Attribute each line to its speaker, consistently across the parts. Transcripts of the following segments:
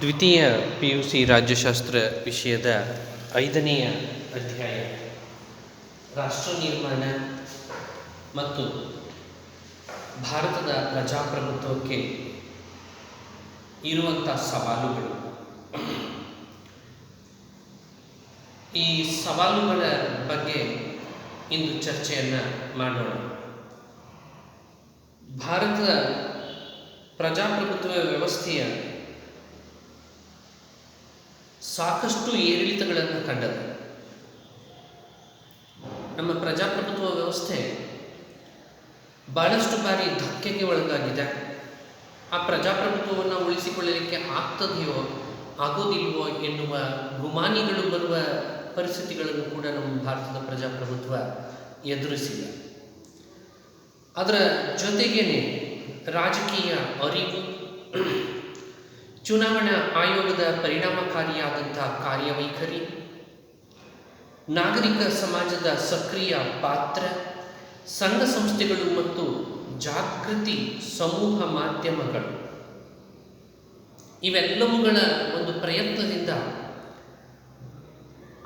Speaker 1: ದ್ವಿತೀಯ P U C ರಾಜ್ಯಶಾಸ್ತ್ರ ವಿಷಯದ ಐದನೆಯ ಅಧ್ಯಾಯ. ರಾಷ್ಟ್ರ ನಿರ್ಮಾಣ ಮತ್ತು ಭಾರತದ ಪ್ರಜಾಪ್ರಭುತ್ವಕ್ಕೆ ಇರುವಂಥ ಸವಾಲುಗಳು. ಈ ಸವಾಲುಗಳ ಬಗ್ಗೆ ಇಂದು ಚರ್ಚೆಯನ್ನು ಮಾಡೋಣ. ಭಾರತದ ಪ್ರಜಾಪ್ರಭುತ್ವ ವ್ಯವಸ್ಥೆಯ ಸಾಕಷ್ಟು ಏರಿಳಿತಗಳನ್ನು ಕಂಡದು ನಮ್ಮ ಪ್ರಜಾಪ್ರಭುತ್ವ ವ್ಯವಸ್ಥೆ ಬಹಳಷ್ಟು ಬಾರಿ ಧಕ್ಕೆಗೆ ಒಳಗಾಗಿದೆ. ಆ ಪ್ರಜಾಪ್ರಭುತ್ವವನ್ನು ಉಳಿಸಿಕೊಳ್ಳಲಿಕ್ಕೆ ಆಗ್ತದೆಯೋ ಆಗೋದಿಲ್ವೋ ಎನ್ನುವ ಗುಮಾನಿಗಳು ಬರುವ ಪರಿಸ್ಥಿತಿಗಳನ್ನು ಕೂಡ ನಮ್ಮ ಭಾರತದ ಪ್ರಜಾಪ್ರಭುತ್ವ ಎದುರಿಸಿದೆ ಅದರ ಜೊತೆಗೇನೆ ರಾಜಕೀಯ ಅರಿವು ಚುನಾವಣಾ ಆಯೋಗದ ಪರಿಣಾಮಕಾರಿಯಾದಂಥ ಕಾರ್ಯವೈಖರಿ. ನಾಗರಿಕ ಸಮಾಜದ ಸಕ್ರಿಯ ಪಾತ್ರ, ಸಂಘ ಸಂಸ್ಥೆಗಳು ಮತ್ತು ಜಾಗೃತಿ ಸಮೂಹ ಮಾಧ್ಯಮಗಳು. ಇವೆಲ್ಲವುಗಳ ಒಂದು ಪ್ರಯತ್ನದಿಂದ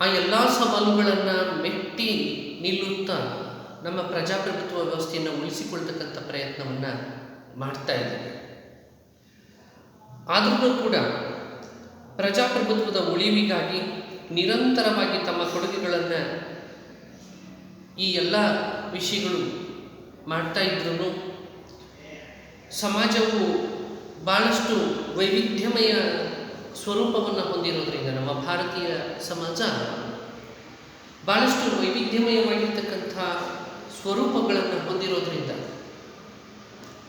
Speaker 1: ಆ ಎಲ್ಲ ಸವಾಲುಗಳನ್ನು ಮೆಟ್ಟಿ ನಿಲ್ಲುತ್ತಾ ನಮ್ಮ ಪ್ರಜಾಪ್ರಭುತ್ವ ವ್ಯವಸ್ಥೆಯನ್ನು ಉಳಿಸಿಕೊಳ್ತಕ್ಕಂಥ ಪ್ರಯತ್ನವನ್ನು ಮಾಡ್ತಾ ಇದ್ದೇವೆ. ಆದರೂ ಕೂಡ ಪ್ರಜಾಪ್ರಭುತ್ವದ ಉಳಿವಿಗಾಗಿ ನಿರಂತರವಾಗಿ ತಮ್ಮ ಕೊಡುಗೆಗಳನ್ನು ಈ ಎಲ್ಲ ವಿಷಯಗಳು ಮಾಡ್ತಾ ಇದ್ರೂ ಸಮಾಜವು ಭಾಳಷ್ಟು ವೈವಿಧ್ಯಮಯ ಸ್ವರೂಪವನ್ನು ಹೊಂದಿರೋದ್ರಿಂದ ನಮ್ಮ ಭಾರತೀಯ ಸಮಾಜ ಭಾಳಷ್ಟು ವೈವಿಧ್ಯಮಯವಾಗಿರ್ತಕ್ಕಂಥ ಸ್ವರೂಪಗಳನ್ನು ಹೊಂದಿರೋದ್ರಿಂದ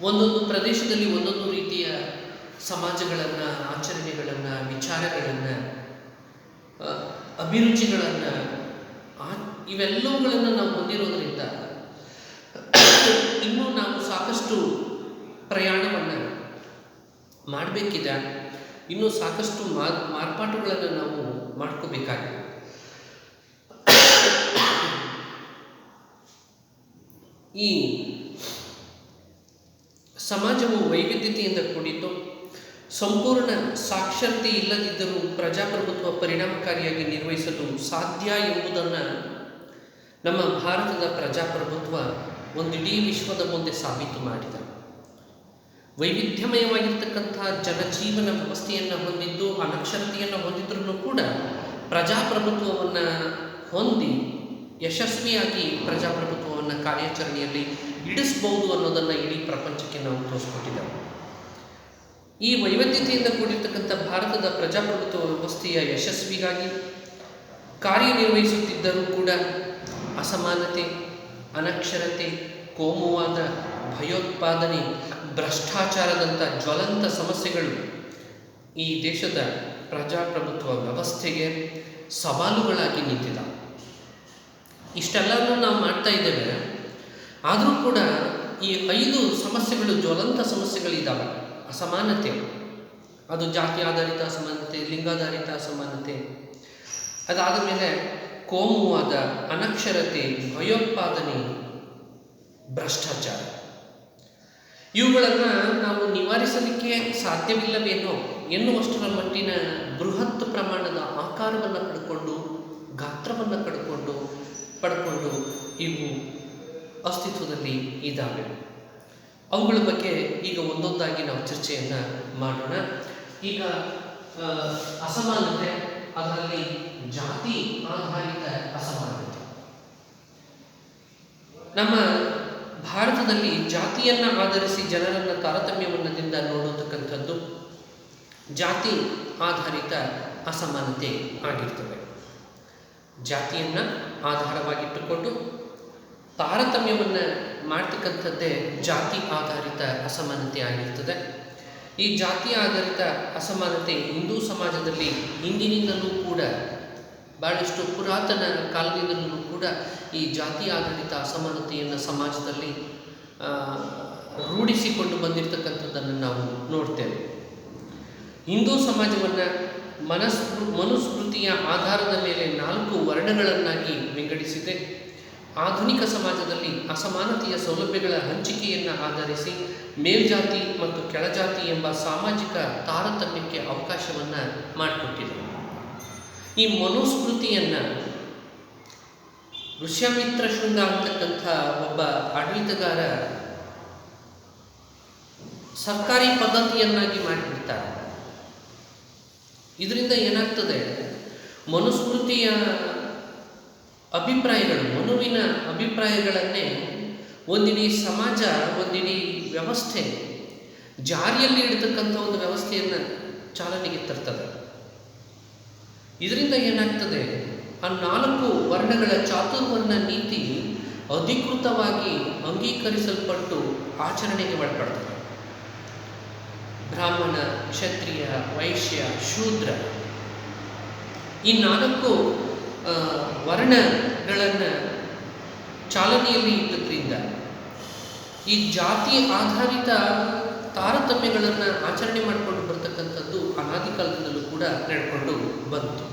Speaker 1: ಒಂದೊಂದು ಪ್ರದೇಶದಲ್ಲಿ ಒಂದೊಂದು ರೀತಿಯ ಸಮಾಜಗಳನ್ನು, ಆಚರಣೆಗಳನ್ನು, ವಿಚಾರಗಳನ್ನು ಅಭಿರುಚಿಗಳನ್ನು ಇವೆಲ್ಲವುಗಳನ್ನು ನಾವು ಹೊಂದಿರೋದ್ರಿಂದ ಇನ್ನೂ ನಾವು ಸಾಕಷ್ಟು ಪ್ರಯಾಣವನ್ನು ಮಾಡಬೇಕಿದೆ. ಇನ್ನೂ ಸಾಕಷ್ಟು ಮಾರ್ ಮಾರ್ಪಾಟುಗಳನ್ನು ನಾವು ಮಾಡ್ಕೋಬೇಕಾಗಿದೆ. ಈ ಸಮಾಜವು ವೈವಿಧ್ಯತೆಯಿಂದ ಕೂಡಿತು ಸಂಪೂರ್ಣ ಸಾಕ್ಷರತೆ ಇಲ್ಲದಿದ್ದರೂ ಪ್ರಜಾಪ್ರಭುತ್ವ ಪರಿಣಾಮಕಾರಿಯಾಗಿ ನಿರ್ವಹಿಸಲು ಸಾಧ್ಯ ಎಂಬುದನ್ನು ನಮ್ಮ ಭಾರತದ ಪ್ರಜಾಪ್ರಭುತ್ವ ಒಂದಿಡೀ ವಿಶ್ವದ ಮುಂದೆ ಸಾಬೀತು ಮಾಡಿದ. ವೈವಿಧ್ಯಮಯವಾಗಿರ್ತಕ್ಕಂಥ ಜನಜೀವನ ವ್ಯವಸ್ಥೆಯನ್ನು ಹೊಂದಿದ್ದು ಅನಕ್ಷರತೆಯನ್ನು ಹೊಂದಿದ್ರೂ ಕೂಡ ಪ್ರಜಾಪ್ರಭುತ್ವವನ್ನು ಹೊಂದಿ ಯಶಸ್ವಿಯಾಗಿ ಪ್ರಜಾಪ್ರಭುತ್ವವನ್ನು ಕಾರ್ಯಾಚರಣೆಯಲ್ಲಿ ಇಡಿಸ್ಬೋದು ಅನ್ನೋದನ್ನು ಇಡೀ ಪ್ರಪಂಚಕ್ಕೆ ನಾವು ತೋರಿಸ್ಕೊಟ್ಟಿದ್ದೇವೆ. ಈ ವೈವಿಧ್ಯತೆಯಿಂದ ಕೂಡಿರ್ತಕ್ಕಂಥ ಭಾರತದ ಪ್ರಜಾಪ್ರಭುತ್ವ ವ್ಯವಸ್ಥೆಯ ಯಶಸ್ವಿಗಾಗಿ ಕಾರ್ಯನಿರ್ವಹಿಸುತ್ತಿದ್ದರೂ ಕೂಡ ಅಸಮಾನತೆ, ಅನಕ್ಷರತೆ, ಕೋಮುವಾದ ಭಯೋತ್ಪಾದನೆ, ಭ್ರಷ್ಟಾಚಾರದಂಥ ಜ್ವಲಂತ ಸಮಸ್ಯೆಗಳು ಈ ದೇಶದ ಪ್ರಜಾಪ್ರಭುತ್ವ ವ್ಯವಸ್ಥೆಗೆ ಸವಾಲುಗಳಾಗಿ ನಿಂತಿಲ್ಲ ಇಷ್ಟೆಲ್ಲನೂ ನಾವು ಮಾಡ್ತಾ ಇದ್ದೇವೆ. ಆದರೂ ಕೂಡ ಈ ಐದು ಸಮಸ್ಯೆಗಳು ಜ್ವಲಂತ ಸಮಸ್ಯೆಗಳಿದ್ದಾವೆ ಅಸಮಾನತೆ. ಅದು ಜಾತಿ ಆಧಾರಿತ ಅಸಮಾನತೆ, ಲಿಂಗಾಧಾರಿತ ಅಸಮಾನತೆ. ಅದಾದ ಮೇಲೆ ಕೋಮುವಾದ, ಅನಕ್ಷರತೆ, ಭಯೋತ್ಪಾದನೆ, ಭ್ರಷ್ಟಾಚಾರ. ಇವುಗಳನ್ನು ನಾವು ನಿವಾರಿಸಲಿಕ್ಕೆ ಸಾಧ್ಯವಿಲ್ಲವೇನೋ ಎನ್ನುವಷ್ಟರ ಮಟ್ಟಿನ ಬೃಹತ್ ಪ್ರಮಾಣದ ಆಕಾರವನ್ನು ಪಡ್ಕೊಂಡು, ಗಾತ್ರವನ್ನು ಪಡ್ಕೊಂಡು ಪಡ್ಕೊಂಡು ಇವು ಅಸ್ತಿತ್ವದಲ್ಲಿ ಇದ್ದಾವೆ ಅವುಗಳ ಬಗ್ಗೆ ಈಗ ಒಂದೊಂದಾಗಿ ನಾವು ಚರ್ಚೆಯನ್ನು ಮಾಡೋಣ. ಈಗ ಅಸಮಾನತೆ, ಅದರಲ್ಲಿ ಜಾತಿ ಆಧಾರಿತ ಅಸಮಾನತೆ. ನಮ್ಮ ಭಾರತದಲ್ಲಿ ಜಾತಿಯನ್ನು ಆಧರಿಸಿ ಜನರನ್ನು ತಾರತಮ್ಯವನ್ನದಿಂದ ನೋಡತಕ್ಕಂಥದ್ದು ಜಾತಿ ಆಧಾರಿತ ಅಸಮಾನತೆ ಆಗಿರ್ತವೆ ಜಾತಿಯನ್ನು ಆಧಾರವಾಗಿಟ್ಟುಕೊಂಡು ತಾರತಮ್ಯವನ್ನು ಮಾಡ್ತಕ್ಕಂಥದ್ದೇ ಜಾತಿ ಆಧಾರಿತ ಅಸಮಾನತೆ ಆಗಿರ್ತದೆ. ಈ ಜಾತಿ ಆಧಾರಿತ ಅಸಮಾನತೆ ಹಿಂದೂ ಸಮಾಜದಲ್ಲಿ ಹಿಂದಿನಿಂದಲೂ ಕೂಡ ಭಾಳಷ್ಟು ಪುರಾತನ ಕಾಲದಿಂದಲೂ ಕೂಡ ಈ ಜಾತಿ ಆಧಾರಿತ ಅಸಮಾನತೆಯನ್ನು ಸಮಾಜದಲ್ಲಿ ರೂಢಿಸಿಕೊಂಡು ಬಂದಿರತಕ್ಕಂಥದ್ದನ್ನು ನಾವು ನೋಡ್ತೇವೆ. ಹಿಂದೂ ಸಮಾಜವನ್ನು ಮನಸ್ಮೃ ಮನುಸ್ಮೃತಿಯ ಆಧಾರದ ಮೇಲೆ ನಾಲ್ಕು ವರ್ಣಗಳನ್ನಾಗಿ ವಿಂಗಡಿಸಿದೆ. ಆಧುನಿಕ ಸಮಾಜದಲ್ಲಿ ಅಸಮಾನತೆಯ ಸೌಲಭ್ಯಗಳ ಹಂಚಿಕೆಯನ್ನು ಆಧರಿಸಿ ಮೇಲ್ಜಾತಿ ಮತ್ತು ಕೆಳಜಾತಿ ಎಂಬ ಸಾಮಾಜಿಕ ತಾರತಮ್ಯಕ್ಕೆ ಅವಕಾಶವನ್ನು ಮಾಡಿಕೊಟ್ಟಿದೆ. ಈ ಮನುಸ್ಮೃತಿಯನ್ನು ಋಷ್ಯಮಿತ್ರ ಶೃಂಗ ಅಂತಕ್ಕಂಥ ಒಬ್ಬ ಆಡಳಿತಗಾರ ಸರ್ಕಾರಿ ಪದ್ಧತಿಯನ್ನಾಗಿ ಮಾಡಿಬಿಡ್ತಾರೆ. ಇದರಿಂದ ಏನಾಗ್ತದೆ? ಮನುಸ್ಮೃತಿಯ ಅಭಿಪ್ರಾಯಗಳು, ಮನುವಿನ ಅಭಿಪ್ರಾಯಗಳನ್ನೇ ಒಂದಿಡೀ ಸಮಾಜ ಒಂದಿಡೀ ವ್ಯವಸ್ಥೆ, ಜಾರಿಯಲ್ಲಿ ಇಡತಕ್ಕಂಥ ಒಂದು ವ್ಯವಸ್ಥೆಯನ್ನು ಚಾಲನೆಗೆ ತರ್ತದೆ. ಇದರಿಂದ ಏನಾಗ್ತದೆ? ಆ ನಾಲ್ಕು ವರ್ಣಗಳ ಚಾತುರ್ವರ್ಣ ನೀತಿ ಅಧಿಕೃತವಾಗಿ ಅಂಗೀಕರಿಸಲ್ಪಟ್ಟು ಆಚರಣೆಗೆ ಒಳಪಡ್ತದೆ. ಬ್ರಾಹ್ಮಣ, ಕ್ಷತ್ರಿಯ, ವೈಶ್ಯ, ಶೂದ್ರ ಈ ನಾಲ್ಕು ವರ್ಣಗಳನ್ನು ಚಾಲನೆಯಲ್ಲಿ ಇಟ್ಟದ್ರಿಂದ ಈ ಜಾತಿ ಆಧಾರಿತ ತಾರತಮ್ಯಗಳನ್ನು ಆಚರಣೆ ಮಾಡಿಕೊಂಡು ಬರ್ತಕ್ಕಂಥದ್ದು ಅನಾದಿ ಕಾಲದಿಂದಲೂ ಕೂಡ ನಡ್ಕೊಂಡು ಬಂತು.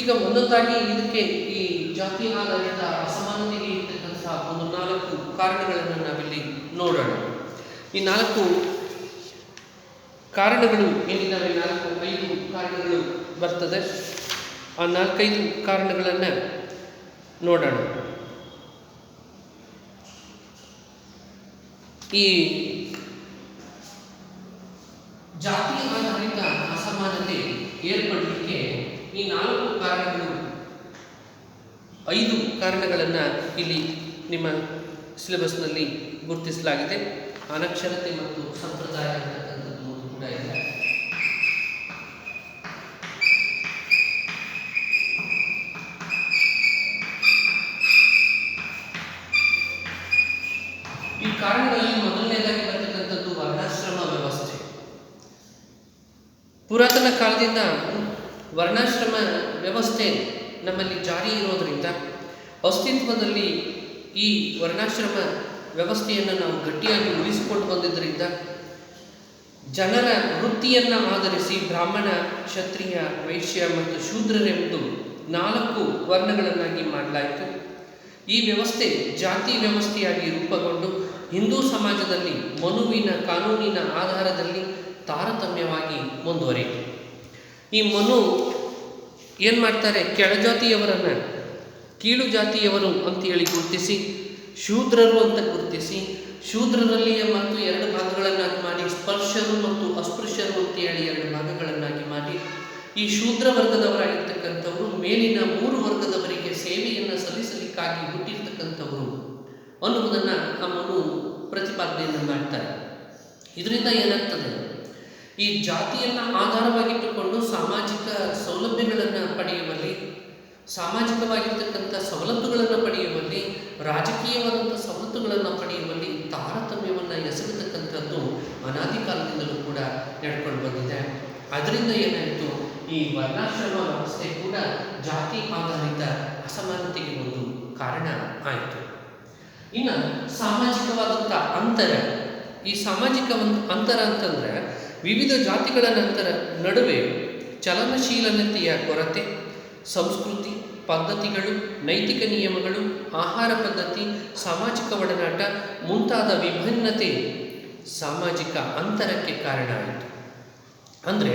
Speaker 1: ಈಗ ಒಂದೊಂದಾಗಿ ಇದಕ್ಕೆ ಈ ಜಾತಿ ಆಧಾರಿತ ಅಸಮಾನತೆಗೆ ಇರ್ತಕ್ಕಂತಹ ಒಂದು ನಾಲ್ಕು ಕಾರಣಗಳನ್ನು ನಾವಿಲ್ಲಿ ನೋಡೋಣ. ಈ ನಾಲ್ಕು ಕಾರಣಗಳು ಏನಿದ್ದಾವೆ ನಾಲ್ಕು, ಐದು ಕಾರಣಗಳು ಬರ್ತದೆ. ಆ ನಾಲ್ಕೈದು ಕಾರಣಗಳನ್ನು ನೋಡೋಣ. ಈ ಜಾತಿ ಆಧಾರಿತ ಅಸಮಾನತೆ ಏರ್ಪಡಲಿಕ್ಕೆ ಈ ನಾಲ್ಕು ಕಾರಣಗಳು, ಐದು ಕಾರಣಗಳನ್ನು ಇಲ್ಲಿ ನಿಮ್ಮ ಸಿಲೆಬಸ್ನಲ್ಲಿ ಗುರುತಿಸಲಾಗಿದೆ. ಅನಕ್ಷರತೆ ಮತ್ತು ಸಂಪ್ರದಾಯ ಅಂತಕ್ಕಂಥದ್ದು ಕೂಡ ಇದೆ ಈ ಕಾರಣಗಳಲ್ಲಿ ಮೊದಲನೇದಾಗಿ ಬರ್ತಕ್ಕಂಥದ್ದು ವರ್ಣಾಶ್ರಮ ವ್ಯವಸ್ಥೆ. ಪುರಾತನ ಕಾಲದಿಂದ ವರ್ಣಾಶ್ರಮ ವ್ಯವಸ್ಥೆ ನಮ್ಮಲ್ಲಿ ಜಾರಿ ಇರೋದರಿಂದ ಅಸ್ತಿತ್ವದಲ್ಲಿ ಈ ವರ್ಣಾಶ್ರಮ ವ್ಯವಸ್ಥೆಯನ್ನು ನಾವು ಗಟ್ಟಿಯಾಗಿ ಉಳಿಸಿಕೊಂಡು ಬಂದಿದ್ದರಿಂದ ಜನರ ವೃತ್ತಿಯನ್ನು ಆಧರಿಸಿ ಬ್ರಾಹ್ಮಣ, ಕ್ಷತ್ರಿಯ, ವೈಶ್ಯ ಮತ್ತು ಶೂದ್ರರೆಂದು ನಾಲ್ಕು ವರ್ಣಗಳನ್ನಾಗಿ ಮಾಡಲಾಯಿತು. ಈ ವ್ಯವಸ್ಥೆ ಜಾತಿ ವ್ಯವಸ್ಥೆಯಾಗಿ ರೂಪುಗೊಂಡು ಹಿಂದೂ ಸಮಾಜದಲ್ಲಿ ಮನುವಿನ ಕಾನೂನಿನ ಆಧಾರದಲ್ಲಿ ತಾರತಮ್ಯವಾಗಿ ಮುಂದುವರಿಯಿತು. ಈ ಮನು ಏನು ಮಾಡ್ತಾರೆ? ಕೆಳಜಾತಿಯವರನ್ನು ಕೀಳು ಜಾತಿಯವರು ಅಂತೇಳಿ ಗುರುತಿಸಿ, ಶೂದ್ರರು ಅಂತ ಗುರುತಿಸಿ ಶೂದ್ರರಲ್ಲಿಯೇ ಮತ್ತು ಎರಡು ಭಾಗಗಳನ್ನಾಗಿ ಮಾಡಿ, ಸ್ಪರ್ಶರು ಮತ್ತು ಅಸ್ಪೃಶ್ಯರು ಅಂತೇಳಿ ಎರಡು ಭಾಗಗಳನ್ನಾಗಿ ಮಾಡಿ, ಈ ಶೂದ್ರ ವರ್ಗದವರಾಗಿರ್ತಕ್ಕಂಥವರು ಮೇಲಿನ ಮೂರು ವರ್ಗದವರಿಗೆ ಸೇವೆಯನ್ನು ಸಲ್ಲಿಸಲಿಕ್ಕಾಗಿ ಹುಟ್ಟಿರ್ತಕ್ಕಂಥವರು ಅನ್ನುವುದನ್ನು ಅಮ್ಮನು ಮನು ಪ್ರತಿಪಾದನೆಯನ್ನು ಮಾಡ್ತಾರೆ. ಇದರಿಂದ ಏನಾಗ್ತದೆ? ಈ ಜಾತಿಯನ್ನು ಆಧಾರವಾಗಿಟ್ಟುಕೊಂಡು ಸಾಮಾಜಿಕ ಸೌಲಭ್ಯಗಳನ್ನು ಪಡೆಯುವಲ್ಲಿ, ಸಾಮಾಜಿಕವಾಗಿರ್ತಕ್ಕಂಥ ಸವಲತ್ತುಗಳನ್ನು ಪಡೆಯುವಲ್ಲಿ, ರಾಜಕೀಯವಾದಂಥ ಸವಲತ್ತುಗಳನ್ನು ಪಡೆಯುವಲ್ಲಿ ತಾರತಮ್ಯವನ್ನು ಎಸಗತಕ್ಕಂಥದ್ದು ಅನಾದಿ ಕಾಲದಿಂದಲೂ ಕೂಡ ನಡ್ಕೊಂಡು ಬಂದಿದೆ. ಅದರಿಂದ ಏನಾಯಿತು? ಈ ವರ್ಣಾಶ್ರಮ ವ್ಯವಸ್ಥೆ ಕೂಡ ಜಾತಿ ಆಧಾರಿತ ಅಸಮಾನತೆಗೆ ಒಂದು ಕಾರಣ ಆಯಿತು. ಇನ್ನು ಸಾಮಾಜಿಕವಾದಂಥ ಅಂತರ. ಈ ಸಾಮಾಜಿಕ ಒಂದು ಅಂತರ ಅಂತಂದರೆ ವಿವಿಧ ಜಾತಿಗಳ ನಂತರ ನಡುವೆ ಚಲನಶೀಲನತೆಯ ಕೊರತೆ, ಸಂಸ್ಕೃತಿ, ಪದ್ಧತಿಗಳು, ನೈತಿಕ ನಿಯಮಗಳು, ಆಹಾರ ಪದ್ಧತಿ, ಸಾಮಾಜಿಕ ಒಡನಾಟ ಮುಂತಾದ ವಿಭಿನ್ನತೆ ಸಾಮಾಜಿಕ ಅಂತರಕ್ಕೆ ಕಾರಣ ಆಯಿತು. ಅಂದರೆ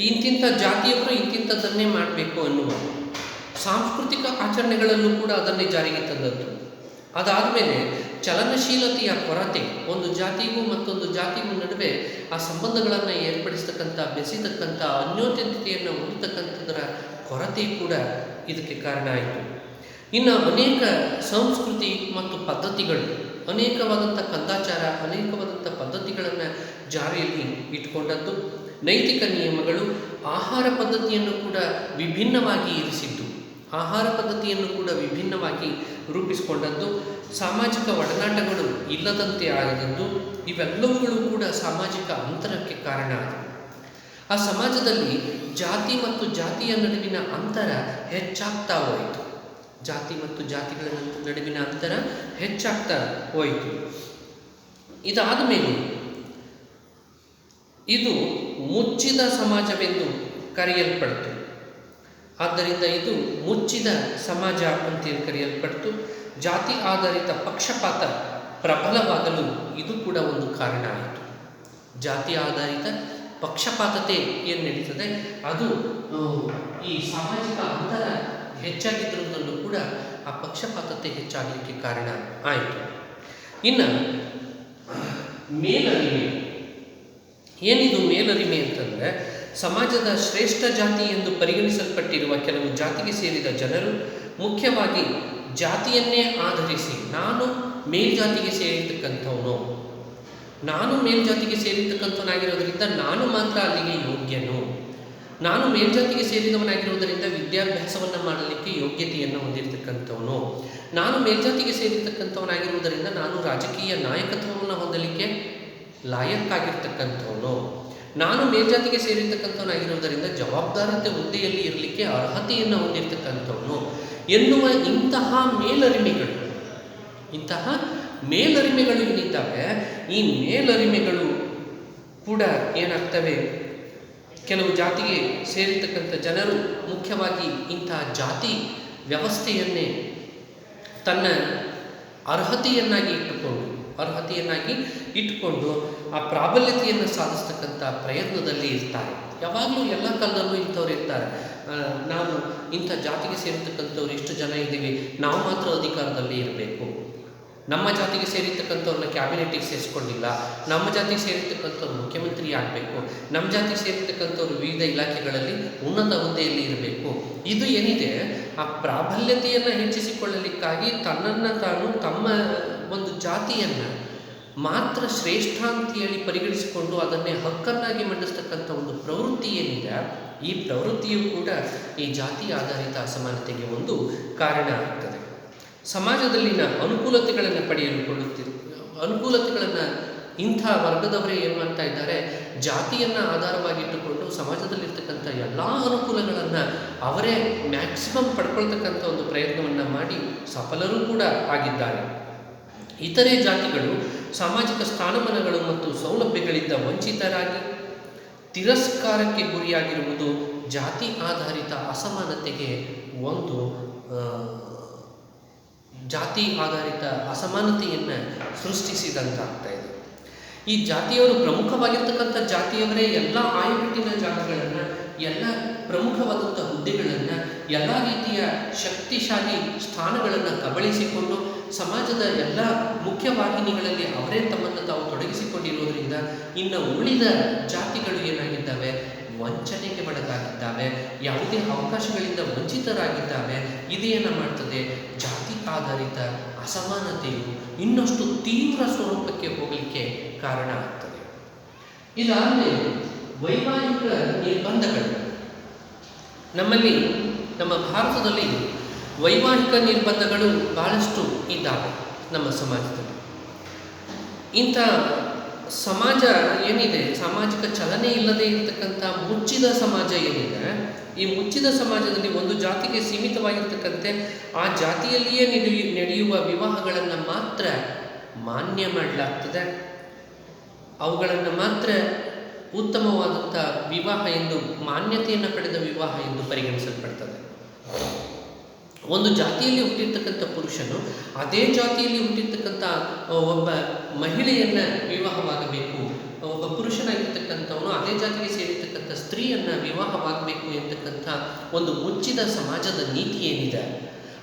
Speaker 1: ಇಂತಿಂಥ ಜಾತಿಯವರು ಇಂತಿಂಥದ್ದನ್ನೇ ಮಾಡಬೇಕು ಅನ್ನುವ ಸಾಂಸ್ಕೃತಿಕ ಆಚರಣೆಗಳಲ್ಲೂ ಕೂಡ ಅದನ್ನೇ ಜಾರಿಗೆ ತಂದದ್ದು. ಅದಾದಮೇಲೆ ಚಲನಶೀಲತೆಯ ಕೊರತೆ ಒಂದು ಜಾತಿಗೂ ಮತ್ತೊಂದು ಜಾತಿಗೂ ನಡುವೆ ಆ ಸಂಬಂಧಗಳನ್ನು ಏರ್ಪಡಿಸ್ತಕ್ಕಂಥ ಬೆಸೆತಕ್ಕಂಥ ಅನ್ಯೋನ್ಯತೆಯನ್ನು ಹೊಂದತಕ್ಕಂಥದ್ದರ ಕೊರತೆ ಕೂಡ ಇದಕ್ಕೆ ಕಾರಣ ಆಯಿತು. ಇನ್ನು ಅನೇಕ ಸಂಸ್ಕೃತಿ ಮತ್ತು ಪದ್ಧತಿಗಳು, ಅನೇಕವಾದಂಥ ಕಂದಾಚಾರ, ಅನೇಕವಾದಂಥ ಪದ್ಧತಿಗಳನ್ನು ಜಾರಿಯಲ್ಲಿ ಇಟ್ಕೊಂಡದ್ದು. ನೈತಿಕ ನಿಯಮಗಳು, ಆಹಾರ ಪದ್ಧತಿಯನ್ನು ಕೂಡ ವಿಭಿನ್ನವಾಗಿ ಇರಿಸಿದ್ದು. ಆಹಾರ ಪದ್ಧತಿಯನ್ನು ಕೂಡ ವಿಭಿನ್ನವಾಗಿ ರೂಪಿಸಿಕೊಂಡದ್ದು, ಸಾಮಾಜಿಕ ಒಡನಾಟಗಳು ಇಲ್ಲದಂತೆ ಆಗದದ್ದು ಇವೆಲ್ಲವುಗಳು ಕೂಡ ಸಾಮಾಜಿಕ ಅಂತರಕ್ಕೆ ಕಾರಣ ಆದವು. ಆ ಸಮಾಜದಲ್ಲಿ ಜಾತಿ ಮತ್ತು ಜಾತಿಯ ನಡುವಿನ ಅಂತರ ಹೆಚ್ಚಾಗ್ತಾ ಹೋಯಿತು. ಜಾತಿ ಮತ್ತು ಜಾತಿಗಳ ನಡುವಿನ ಅಂತರ ಹೆಚ್ಚಾಗ್ತಾ ಹೋಯಿತು. ಇದಾದ ಮೇಲೆ ಇದು ಮುಚ್ಚಿದ ಸಮಾಜವೆಂದು ಕರೆಯಲ್ಪಡ್ತು.
Speaker 2: ಆದ್ದರಿಂದ ಇದು ಮುಚ್ಚಿದ ಸಮಾಜ ಅಂತೇಳಿ ಕರೆಯಲ್ಪಡ್ತು. ಜಾತಿ ಆಧಾರಿತ ಪಕ್ಷಪಾತ ಪ್ರಬಲವಾಗಲು ಇದು ಕೂಡ ಒಂದು ಕಾರಣ ಆಯಿತು. ಜಾತಿ ಆಧಾರಿತ ಪಕ್ಷಪಾತತೆ ಏನು ನಡೀತದೆ? ಅದು ಈ ಸಾಮಾಜಿಕ ಅಂತರ ಹೆಚ್ಚಾಗಿದ್ದರಿಂದಲೂ ಕೂಡ ಆ ಪಕ್ಷಪಾತತೆ ಹೆಚ್ಚಾಗಲಿಕ್ಕೆ ಕಾರಣ ಆಯಿತು. ಇನ್ನು, ಮೇಲರಿಮೆ. ಏನಿದು ಮೇಲರಿಮೆ ಅಂತಂದರೆ ಸಮಾಜದ ಶ್ರೇಷ್ಠ ಜಾತಿ ಎಂದು ಪರಿಗಣಿಸಲ್ಪಟ್ಟಿರುವ ಕೆಲವು ಜಾತಿಗೆ ಸೇರಿದ ಜನರು ಮುಖ್ಯವಾಗಿ ಜಾತಿಯನ್ನೇ ಆಧರಿಸಿ ನಾನು ಮೇಲ್ಜಾತಿಗೆ ಸೇರಿರ್ತಕ್ಕಂಥವನು. ನಾನು ಮೇಲ್ಜಾತಿಗೆ ಸೇರಿರ್ತಕ್ಕಂಥವನಾಗಿರೋದ್ರಿಂದ ನಾನು ಮಾತ್ರ ಅಲ್ಲಿಗೆ ಯೋಗ್ಯನು. ನಾನು ಮೇಲ್ಜಾತಿಗೆ ಸೇರಿದವನಾಗಿರುವುದರಿಂದ ವಿದ್ಯಾಭ್ಯಾಸವನ್ನು ಮಾಡಲಿಕ್ಕೆ ಯೋಗ್ಯತೆಯನ್ನು ಹೊಂದಿರತಕ್ಕಂಥವನು. ನಾನು ಮೇಲ್ಜಾತಿಗೆ ಸೇರಿರ್ತಕ್ಕಂಥವನಾಗಿರುವುದರಿಂದ ನಾನು ರಾಜಕೀಯ ನಾಯಕತ್ವವನ್ನು ಹೊಂದಲಿಕ್ಕೆ ಲಾಯಕ್ಕಾಗಿರ್ತಕ್ಕಂಥವನು. ನಾನು ಮೇಲ್ಜಾತಿಗೆ ಸೇರಿರ್ತಕ್ಕಂಥವನಾಗಿರುವುದರಿಂದ ಜವಾಬ್ದಾರತೆ ಹುದ್ದೆಯಲ್ಲಿ ಇರಲಿಕ್ಕೆ ಅರ್ಹತೆಯನ್ನು ಹೊಂದಿರತಕ್ಕಂಥವನು ಎನ್ನುವ ಇಂತಹ ಮೇಲರಿಮೆಗಳು. ಇಂತಹ ಮೇಲರಿಮೆಗಳು ಏನಿದ್ದಾವೆ? ಈ ಮೇಲರಿಮೆಗಳು ಕೂಡ ಏನಾಗ್ತವೆ? ಕೆಲವು ಜಾತಿಗೆ ಸೇರಿರ್ತಕ್ಕಂಥ ಜನರು ಮುಖ್ಯವಾಗಿ ಇಂತಹ ಜಾತಿ ವ್ಯವಸ್ಥೆಯನ್ನೇ ತನ್ನ ಅರ್ಹತೆಯನ್ನಾಗಿ ಇಟ್ಟುಕೊಂಡು ಅರ್ಹತೆಯನ್ನಾಗಿ ಇಟ್ಟುಕೊಂಡು ಆ ಪ್ರಾಬಲ್ಯತೆಯನ್ನು ಸಾಧಿಸ್ತಕ್ಕಂಥ ಪ್ರಯತ್ನದಲ್ಲಿ ಇರ್ತಾರೆ. ಯಾವಾಗಲೂ ಎಲ್ಲ ಕಾಲದಲ್ಲೂ ಇಂಥವ್ರು ಇರ್ತಾರೆ. ನಾವು ಇಂಥ ಜಾತಿಗೆ ಸೇರಿರ್ತಕ್ಕಂಥವ್ರು ಎಷ್ಟು ಜನ ಇದ್ದೀವಿ, ನಾವು ಮಾತ್ರ ಅಧಿಕಾರದಲ್ಲಿ ಇರಬೇಕು. ನಮ್ಮ ಜಾತಿಗೆ ಸೇರಿರ್ತಕ್ಕಂಥವ್ರನ್ನ ಕ್ಯಾಬಿನೆಟ್ಗೆ ಸೇರಿಸ್ಕೊಂಡಿಲ್ಲ. ನಮ್ಮ ಜಾತಿಗೆ ಸೇರಿರ್ತಕ್ಕಂಥವ್ರು ಮುಖ್ಯಮಂತ್ರಿ ಆಗಬೇಕು. ನಮ್ಮ ಜಾತಿಗೆ ಸೇರಿರ್ತಕ್ಕಂಥವ್ರು ವಿವಿಧ ಇಲಾಖೆಗಳಲ್ಲಿ ಉನ್ನತ ಹುದ್ದೆಯಲ್ಲಿ ಇರಬೇಕು. ಇದು ಏನಿದೆ? ಆ ಪ್ರಾಬಲ್ಯತೆಯನ್ನು ಹೆಚ್ಚಿಸಿಕೊಳ್ಳಲಿಕ್ಕಾಗಿ ತನ್ನನ್ನು ತಾನು ತಮ್ಮ ಒಂದು ಜಾತಿಯನ್ನು ಮಾತ್ರ ಶ್ರೇಷ್ಠ ಅಂತ ಹೇಳಿ ಪರಿಗಣಿಸಿಕೊಂಡು ಅದನ್ನೇ ಹಕ್ಕನ್ನಾಗಿ ಮಂಡಿಸ್ತಕ್ಕಂಥ ಒಂದು ಪ್ರವೃತ್ತಿ ಏನಿದೆ, ಈ ಪ್ರವೃತ್ತಿಯು ಕೂಡ ಈ ಜಾತಿ ಆಧಾರಿತ ಅಸಮಾನತೆಗೆ ಒಂದು ಕಾರಣ ಆಗ್ತದೆ. ಸಮಾಜದಲ್ಲಿನ ಅನುಕೂಲತೆಗಳನ್ನು ಪಡೆಯಲು ಕೊಳ್ಳುತ್ತಿರು ಅನುಕೂಲತೆಗಳನ್ನು ಇಂಥ ವರ್ಗದವರೇ ಏನು ಮಾಡ್ತಾ ಇದ್ದಾರೆ, ಜಾತಿಯನ್ನು ಆಧಾರವಾಗಿಟ್ಟುಕೊಂಡು ಸಮಾಜದಲ್ಲಿರ್ತಕ್ಕಂಥ ಎಲ್ಲ ಅನುಕೂಲಗಳನ್ನು ಅವರೇ ಮ್ಯಾಕ್ಸಿಮಮ್ ಪಡ್ಕೊಳ್ತಕ್ಕಂಥ ಒಂದು ಪ್ರಯತ್ನವನ್ನು ಮಾಡಿ ಸಫಲರೂ ಕೂಡ ಆಗಿದ್ದಾರೆ. ಇತರೆ ಜಾತಿಗಳು ಸಾಮಾಜಿಕ ಸ್ಥಾನಮಾನಗಳು ಮತ್ತು ಸೌಲಭ್ಯಗಳಿಂದ ವಂಚಿತರಾಗಿ ತಿರಸ್ಕಾರಕ್ಕೆ ಗುರಿಯಾಗಿರುವುದು ಜಾತಿ ಆಧಾರಿತ ಅಸಮಾನತೆಗೆ ಒಂದು ಜಾತಿ ಆಧಾರಿತ ಅಸಮಾನತೆಯನ್ನು ಸೃಷ್ಟಿಸಿದಂತಾಗ್ತಾ ಇದೆ. ಈ ಜಾತಿಯವರು ಪ್ರಮುಖವಾಗಿರ್ತಕ್ಕಂಥ ಜಾತಿಯವರೇ ಎಲ್ಲ ಆಯುಕ್ತಿನ ಜಾತಿಗಳನ್ನು, ಎಲ್ಲ ಪ್ರಮುಖವಾದಂಥ ಹುದ್ದೆಗಳನ್ನು, ಎಲ್ಲ ರೀತಿಯ ಶಕ್ತಿಶಾಲಿ ಸ್ಥಾನಗಳನ್ನು ಕಬಳಿಸಿಕೊಂಡು ಸಮಾಜದ ಎಲ್ಲ ಮುಖ್ಯವಾಹಿನಿಗಳಲ್ಲಿ ಅವರೇ ತಮ್ಮನ್ನು ತಾವು ತೊಡಗಿಸಿಕೊಂಡಿರುವುದರಿಂದ ಇನ್ನು ಉಳಿದ ಜಾತಿಗಳು ಏನಾಗಿದ್ದಾವೆ, ವಂಚನೆಗೆ ಒಳಗಾಗಿದ್ದಾವೆ, ಯಾವುದೇ ಅವಕಾಶಗಳಿಂದ ವಂಚಿತರಾಗಿದ್ದಾವೆ, ಇದೇನ ಮಾಡ್ತದೆ? ಜಾತಿ ಆಧಾರಿತ ಅಸಮಾನತೆಯು ಇನ್ನಷ್ಟು ತೀವ್ರ ಸ್ವರೂಪಕ್ಕೆ ಹೋಗಲಿಕ್ಕೆ ಕಾರಣ ಆಗ್ತದೆ. ಇದಾದರೆ ವೈವಾಹಿಕ ನಿರ್ಬಂಧಗಳು. ನಮ್ಮಲ್ಲಿ, ನಮ್ಮ ಭಾರತದಲ್ಲಿ ವೈವಾಹಿಕ ನಿರ್ಬಂಧಗಳು ಬಹಳಷ್ಟು ಇದ್ದಾವೆ ನಮ್ಮ ಸಮಾಜದಲ್ಲಿ. ಇಂಥ ಸಮಾಜ ಏನಿದೆ, ಸಾಮಾಜಿಕ ಚಲನೆ ಇಲ್ಲದೆ ಇರತಕ್ಕಂಥ ಮುಚ್ಚಿದ ಸಮಾಜ ಏನಿದೆ, ಈ ಮುಚ್ಚಿದ ಸಮಾಜದಲ್ಲಿ ಒಂದು ಜಾತಿಗೆ ಸೀಮಿತವಾಗಿರ್ತಕ್ಕಂತೆ ಆ ಜಾತಿಯಲ್ಲಿಯೇ ನಡೆಯು ನಡೆಯುವ ವಿವಾಹಗಳನ್ನು ಮಾತ್ರ ಮಾನ್ಯ ಮಾಡಲಾಗ್ತದೆ. ಅವುಗಳನ್ನು ಮಾತ್ರ ಉತ್ತಮವಾದಂಥ ವಿವಾಹ ಎಂದು, ಮಾನ್ಯತೆಯನ್ನು ಪಡೆದ ವಿವಾಹ ಎಂದು ಪರಿಗಣಿಸಲ್ಪಡ್ತದೆ. ಒಂದು ಜಾತಿಯಲ್ಲಿ ಹುಟ್ಟಿರ್ತಕ್ಕಂಥ ಪುರುಷನು ಅದೇ ಜಾತಿಯಲ್ಲಿ ಹುಟ್ಟಿರ್ತಕ್ಕಂಥ ಒಬ್ಬ ಮಹಿಳೆಯನ್ನು ವಿವಾಹವಾಗಬೇಕು ಒಬ್ಬ ಪುರುಷನಾಗಿರ್ತಕ್ಕಂಥವನು ಅದೇ ಜಾತಿಗೆ ಸೇರಿರ್ತಕ್ಕಂಥ ಸ್ತ್ರೀಯನ್ನ ವಿವಾಹವಾಗಬೇಕು ಎಂತಕ್ಕಂಥ ಒಂದು ಮುಚ್ಚಿದ ಸಮಾಜದ ನೀತಿ ಏನಿದೆ?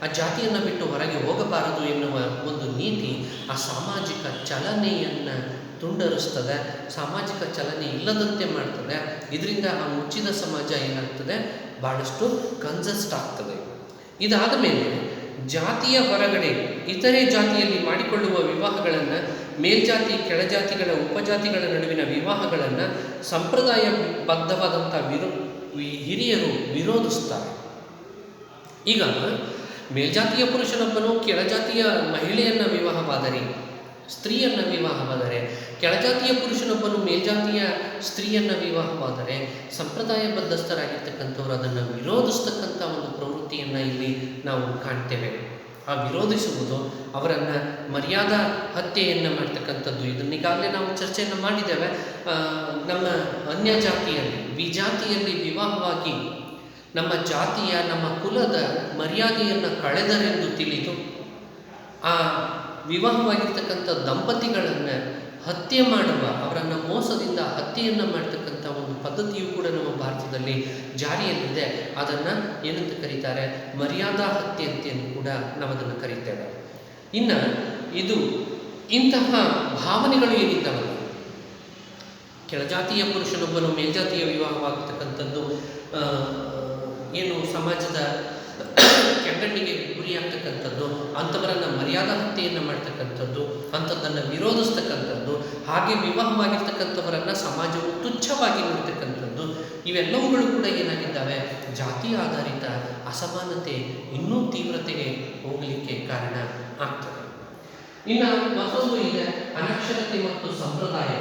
Speaker 2: ಆ ಜಾತಿಯನ್ನು ಬಿಟ್ಟು ಹೊರಗೆ ಹೋಗಬಾರದು ಎನ್ನುವ ಒಂದು ನೀತಿ ಆ ಸಾಮಾಜಿಕ ಚಲನೆಯನ್ನು ತುಂಡರಿಸ್ತದೆ, ಸಾಮಾಜಿಕ ಚಲನೆ ಇಲ್ಲದಂತೆ ಮಾಡ್ತದೆ. ಇದರಿಂದ ಆ ಮುಚ್ಚಿದ ಸಮಾಜ ಏನಾಗ್ತದೆ? ಭಾಳಷ್ಟು ಕನ್ಸಸ್ಟ್ ಆಗ್ತದೆ. ಇದಾದ ಮೇಲೆ ಜಾತಿಯ ಹೊರಗಡೆ ಇತರೆ ಜಾತಿಯಲ್ಲಿ ಮಾಡಿಕೊಳ್ಳುವ ವಿವಾಹಗಳನ್ನು ಮೇಲ್ಜಾತಿ, ಕೆಳಜಾತಿಗಳ, ಉಪಜಾತಿಗಳ ನಡುವಿನ ವಿವಾಹಗಳನ್ನು ಸಂಪ್ರದಾಯ ಬದ್ಧವಾದಂಥ ವಿರೋ ಹಿರಿಯರು ವಿರೋಧಿಸ್ತಾರೆ. ಈಗ ಮೇಲ್ಜಾತಿಯ ಪುರುಷನೊಬ್ಬನು ಕೆಳಜಾತಿಯ ಮಹಿಳೆಯನ್ನು ವಿವಾಹವಾದರೆ ಸ್ತ್ರೀಯನ್ನ ವಿವಾಹವಾದರೆ, ಕೆಳಜಾತಿಯ ಪುರುಷನೊಬ್ಬನು ಮೇಲ್ಜಾತಿಯ ಸ್ತ್ರೀಯನ್ನ ವಿವಾಹವಾದರೆ ಸಂಪ್ರದಾಯಬದ್ಧಸ್ಥರಾಗಿರ್ತಕ್ಕಂಥವ್ರು ಅದನ್ನು ವಿರೋಧಿಸ್ತಕ್ಕಂಥ ಒಂದು ಪ್ರವೃತ್ತಿಯನ್ನು ಇಲ್ಲಿ ನಾವು ಕಾಣ್ತೇವೆ. ಆ ವಿರೋಧಿಸುವುದು ಅವರನ್ನು ಮರ್ಯಾದಾ ಹತ್ಯೆಯನ್ನು ಮಾಡ್ತಕ್ಕಂಥದ್ದು. ಇದನ್ನೀಗಾಗಲೇ ನಾವು ಚರ್ಚೆಯನ್ನು ಮಾಡಿದ್ದೇವೆ. ನಮ್ಮ ಅನ್ಯ ಜಾತಿಯಲ್ಲಿ, ವಿಜಾತಿಯಲ್ಲಿ ವಿವಾಹವಾಗಿ ನಮ್ಮ ಜಾತಿಯ, ನಮ್ಮ ಕುಲದ ಮರ್ಯಾದೆಯನ್ನು ಕಳೆದರೆಂದು ತಿಳಿದು, ಆ ವಿವಾಹವಾಗಿರ್ತಕ್ಕಂಥ ದಂಪತಿಗಳನ್ನು ಹತ್ಯೆ ಮಾಡುವ, ಅವರನ್ನು ಮೋಸದಿಂದ ಹತ್ಯೆಯನ್ನು ಮಾಡ್ತಕ್ಕಂಥ ಒಂದು ಪದ್ಧತಿಯು ಕೂಡ ನಮ್ಮ ಭಾರತದಲ್ಲಿ ಜಾರಿಯಲ್ಲಿದೆ. ಅದನ್ನು ಏನಂತ ಕರೀತಾರೆ? ಮರ್ಯಾದಾ ಹತ್ಯೆ ಅಂತೆಯನ್ನು ಕೂಡ ನಾವದನ್ನು ಕರೀತೇವೆ. ಇನ್ನು ಇದು ಇಂತಹ ಭಾವನೆಗಳು ಏನಿದ್ದಾವೆ ಕೆಳಜಾತಿಯ ಪುರುಷನೊಬ್ಬನು ಮೇಲ್ಜಾತಿಯ ವಿವಾಹವಾಗತಕ್ಕಂಥದ್ದು ಏನು ಸಮಾಜದ ಕೆಟ್ಟಣ್ಣಿಗೆ ಗುರಿಯಾಗ್ತಕ್ಕಂಥದ್ದು, ಅಂಥವರನ್ನು ಮರ್ಯಾದಾ ಹತ್ಯೆಯನ್ನು ಮಾಡ್ತಕ್ಕಂಥದ್ದು, ಅಂಥದ್ದನ್ನು ವಿರೋಧಿಸ್ತಕ್ಕಂಥದ್ದು, ಹಾಗೆ ವಿವಾಹವಾಗಿರ್ತಕ್ಕಂಥವರನ್ನು ಸಮಾಜವು ತುಚ್ಛವಾಗಿ ನೋಡ್ತಕ್ಕಂಥದ್ದು, ಇವೆಲ್ಲವುಗಳು ಕೂಡ ಏನಾಗಿದ್ದಾವೆ? ಜಾತಿ ಆಧಾರಿತ ಅಸಮಾನತೆ ಇನ್ನೂ ತೀವ್ರತೆಗೆ ಹೋಗಲಿಕ್ಕೆ ಕಾರಣ ಆಗ್ತದೆ. ಇನ್ನು ಮತ್ತೊಂದು ಇದೆ, ಅನಕ್ಷರತೆ ಮತ್ತು ಸಂಪ್ರದಾಯ.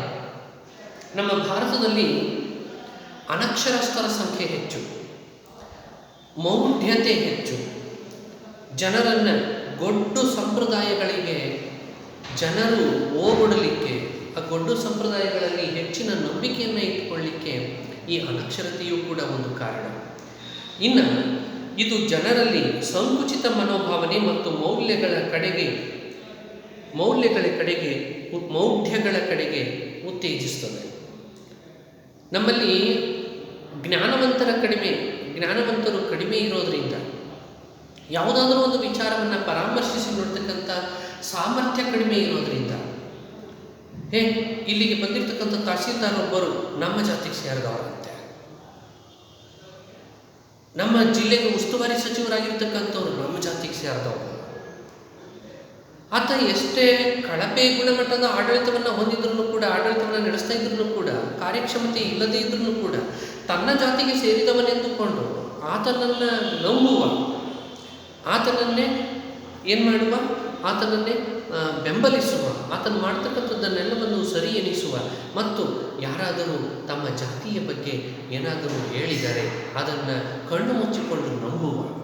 Speaker 2: ನಮ್ಮ ಭಾರತದಲ್ಲಿ ಅನಕ್ಷರಸ್ಥರ ಸಂಖ್ಯೆ ಹೆಚ್ಚು, ಮೌಢ್ಯತೆ ಹೆಚ್ಚು. ಜನರನ್ನು ಗೊಡ್ಡು ಸಂಪ್ರದಾಯಗಳಿಗೆ, ಜನರು ಓಗೊಡಲಿಕ್ಕೆ ಆ ಗೊಡ್ಡು ಸಂಪ್ರದಾಯಗಳಲ್ಲಿ ಹೆಚ್ಚಿನ ನಂಬಿಕೆಯನ್ನು ಇಟ್ಟುಕೊಳ್ಳಿಕ್ಕೆ ಈ ಅನಕ್ಷರತೆಯೂ ಕೂಡ ಒಂದು ಕಾರಣ. ಇನ್ನು, ಇದು ಜನರಲ್ಲಿ ಸಂಕುಚಿತ ಮನೋಭಾವನೆ ಮತ್ತು ಮೌಲ್ಯಗಳ ಕಡೆಗೆ ಮೌಲ್ಯಗಳ ಕಡೆಗೆ, ಮೌಢ್ಯಗಳ ಕಡೆಗೆ ಉತ್ತೇಜಿಸ್ತದೆ. ನಮ್ಮಲ್ಲಿ ಜ್ಞಾನವಂತರ ಕಡಿಮೆ, ಜ್ಞಾನವಂತರು ಕಡಿಮೆ ಇರೋದರಿಂದ ಯಾವುದಾದ್ರೂ ಒಂದು ವಿಚಾರವನ್ನು ಪರಾಮರ್ಶಿಸಿ ನೋಡ್ತಕ್ಕಂಥ ಸಾಮರ್ಥ್ಯ ಕಡಿಮೆ ಇರೋದರಿಂದ, ಹೇ, ಇಲ್ಲಿಗೆ ಬಂದಿರತಕ್ಕಂಥ ತಹಸೀಲ್ದಾರ್ ಒಬ್ಬರು ನಮ್ಮ ಜಾತಿಗೆ ಸೇರಿದವರಂತೆ. ನಮ್ಮ ಜಿಲ್ಲೆಗೆ ಉಸ್ತುವಾರಿ ಸಚಿವರಾಗಿರ್ತಕ್ಕಂಥವ್ರು ನಮ್ಮ ಜಾತಿಗೆ ಸೇರಿದವರು. ಆತ ಎಷ್ಟೇ ಕಳಪೆ ಗುಣಮಟ್ಟದ ಆಡಳಿತವನ್ನು ಹೊಂದಿದ್ರು ಕೂಡ, ಆಡಳಿತವನ್ನು ನಡೆಸ್ತಾ ಇದ್ರು ಕೂಡ, ಕಾರ್ಯಕ್ಷಮತೆ ಇಲ್ಲದೇ ಇದ್ರೂ ಕೂಡ ತನ್ನ ಜಾತಿಗೆ ಸೇರಿದವನೆಂದುಕೊಂಡು ಆತನನ್ನು ನಂಬುವ ಆತನನ್ನೇ ಏನು ಮಾಡುವ? ಆತನನ್ನೇ ಬೆಂಬಲಿಸುವ. ಆತನು ಮಾಡ್ತಕ್ಕಂಥದ್ದನ್ನೆಲ್ಲವನ್ನು ಸರಿ ಎನಿಸುವ. ಮತ್ತು ಯಾರಾದರೂ ತಮ್ಮ ಜಾತಿಯ ಬಗ್ಗೆ ಏನಾದರೂ ಹೇಳಿದರೆ ಅದನ್ನು ಕಣ್ಣು ಮುಚ್ಚಿಕೊಂಡು ನಂಬುವ.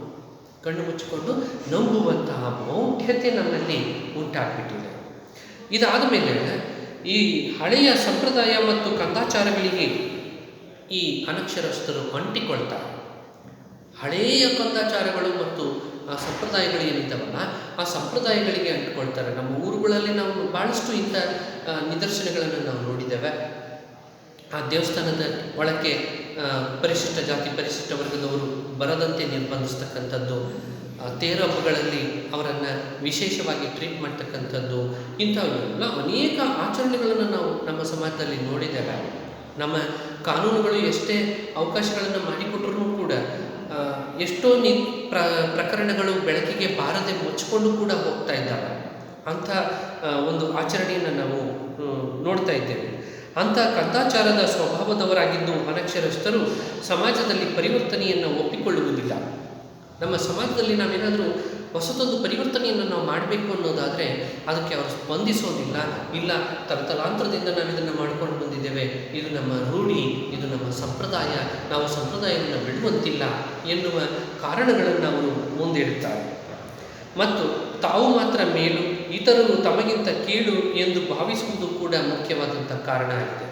Speaker 2: ಕಣ್ಣು ಮುಚ್ಚಿಕೊಂಡು ನಂಬುವಂತಹ ಮೌಢ್ಯತೆ ನನ್ನಲ್ಲಿ ಉಂಟಾಗ್ಬಿಟ್ಟಿದೆ. ಇದಾದ ಮೇಲೆ ಈ ಹಳೆಯ ಸಂಪ್ರದಾಯ ಮತ್ತು ಕಂದಾಚಾರಗಳಿಗೆ ಈ ಅನಕ್ಷರಸ್ಥರು ಅಂಟಿಕೊಳ್ತಾರೆ. ಹಳೆಯ ಕಂದಾಚಾರಗಳು ಮತ್ತು ಆ ಸಂಪ್ರದಾಯಗಳು ಏನಿದ್ದಾವಲ್ಲ ಆ ಸಂಪ್ರದಾಯಗಳಿಗೆ ಅಂಟ್ಕೊಳ್ತಾರೆ. ನಮ್ಮ ಊರುಗಳಲ್ಲಿ ನಾವು ಭಾಳಷ್ಟು ಇಂಥ ನಿದರ್ಶನಗಳನ್ನು ನಾವು ನೋಡಿದ್ದೇವೆ. ಆ ದೇವಸ್ಥಾನದ ಒಳಕ್ಕೆ ಪರಿಶಿಷ್ಟ ಜಾತಿ ಪರಿಶಿಷ್ಟ ವರ್ಗದವರು ಬರದಂತೆ ನಿರ್ಬಂಧಿಸ್ತಕ್ಕಂಥದ್ದು ತೇರು ಹಬ್ಬಗಳಲ್ಲಿ ಅವರನ್ನು ವಿಶೇಷವಾಗಿ ಟ್ರೀಟ್ ಮಾಡ್ತಕ್ಕಂಥದ್ದು ಇಂಥವೆಲ್ಲ ಅನೇಕ ಆಚರಣೆಗಳನ್ನು ನಾವು ನಮ್ಮ ಸಮಾಜದಲ್ಲಿ ನೋಡಿದ್ದೇವೆ. ನಮ್ಮ ಕಾನೂನುಗಳು ಎಷ್ಟೇ ಅವಕಾಶಗಳನ್ನು ಮಾಡಿಕೊಟ್ರೂ ಕೂಡ ಎಷ್ಟೋ ನಿ ಪ್ರ, ಪ್ರಕರಣಗಳು ಬೆಳಕಿಗೆ ಬಾರದೆ ಮುಚ್ಚಿಕೊಂಡು ಕೂಡ ಹೋಗ್ತಾ ಇದ್ದಾವೆ. ಅಂಥ ಒಂದು ಆಚರಣೆಯನ್ನು ನಾವು ನೋಡ್ತಾ ಇದ್ದೇವೆ. ಅಂಥ ಕಂದಾಚಾರದ ಸ್ವಭಾವದವರಾಗಿದ್ದು ಅನಕ್ಷರಸ್ಥರು ಸಮಾಜದಲ್ಲಿ ಪರಿವರ್ತನೆಯನ್ನು ಒಪ್ಪಿಕೊಳ್ಳುವುದಿಲ್ಲ. ನಮ್ಮ ಸಮಾಜದಲ್ಲಿ ನಾವೇನಾದರೂ ಹೊಸದೊಂದು ಪರಿವರ್ತನೆಯನ್ನು ನಾವು ಮಾಡಬೇಕು ಅನ್ನೋದಾದರೆ ಅದಕ್ಕೆ ಅವರು ಸ್ಪಂದಿಸೋದಿಲ್ಲ. ಇಲ್ಲ ತಲತಲಾಂತರದಿಂದ ನಾವು ಇದನ್ನು ಮಾಡ್ಕೊಂಡು ಬಂದಿದ್ದೇವೆ. ಇದು ನಮ್ಮ ರೂಢಿ, ಇದು ನಮ್ಮ ಸಂಪ್ರದಾಯ. ನಾವು ಸಂಪ್ರದಾಯವನ್ನು ಬಿಡುವಂತಿಲ್ಲ ಎನ್ನುವ ಕಾರಣಗಳನ್ನು ಅವರು ಮುಂದಿಡುತ್ತಾರೆ ಮತ್ತು ತಾವು ಮಾತ್ರ ಮೇಲು, ಇತರರು ತಮಗಿಂತ ಕೀಳು ಎಂದು ಭಾವಿಸುವುದು ಕೂಡ ಮುಖ್ಯವಾದಂಥ ಕಾರಣ ಆಗಿದೆ.